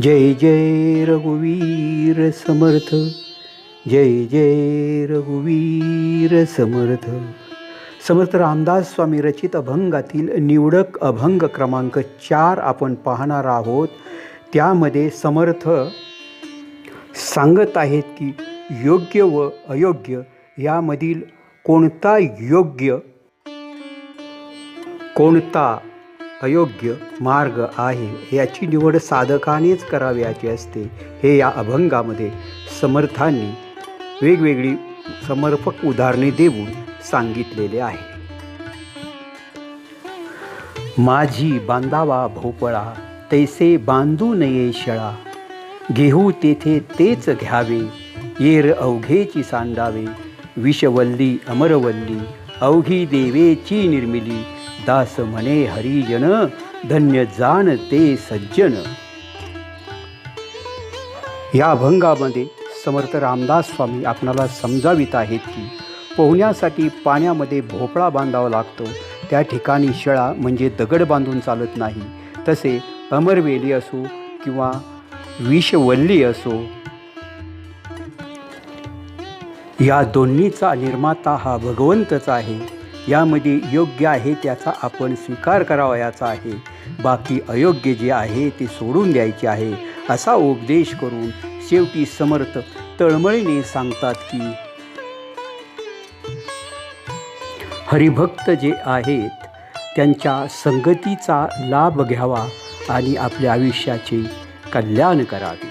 जय जय रघुवीर समर्थ जय जय रघुवीर समर्थ. समर्थ रामदास स्वामी रचित अभंगातील निवडक अभंग क्रमांक चार आपण पाहणार आहोत. त्यामध्ये समर्थ सांगत आहेत की योग्य व अयोग्य यामधील कोणता योग्य कोणता अयोग्य मार्ग आहे. याची निवड साधकानेच करावयाची असते. हे या अभंगामध्ये समर्थांनी वेगवेगळी समर्पक उदाहरणे देऊन सांगितलेले आहे. माझी बांधावा भोपळा तैसे बांधू नये शळा. घेऊ तेथे तेच घ्यावे येर अवघेची सांडावे. विषवल्ली अमरवल्ली अवघी देवेची निर्मिली. दास म्हणे हरिजन धन्य जाण ते सज्जन. या अभंगामध्ये समर्थ रामदास स्वामी आपणाला समजावित आहेत की पोहण्यासाठी पाण्यामध्ये भोपळा बांधावा लागतो. त्या ठिकाणी शळा म्हणजे दगड बांधून चालत नाही. तसे अमरवेली असो किंवा विषवल्ली असो. या दोन्हीचा निर्माता हा भगवंतच आहे. यामध्ये योग्य आहे त्याचा आपण स्वीकार करावयाचा आहे. बाकी अयोग्य जे आहे ते सोडून द्यायचे आहे असा उपदेश करून शेवटी समर्थ तळमळीने सांगतात की हरिभक्त जे आहेत त्यांच्या संगतीचा लाभ घ्यावा आणि आपल्या आयुष्याचे कल्याण करावे.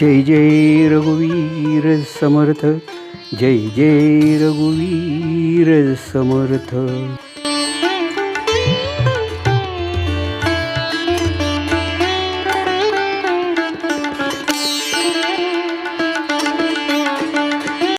जय जय रघुवीर समर्थ जय जय रघुवीर समर्थ.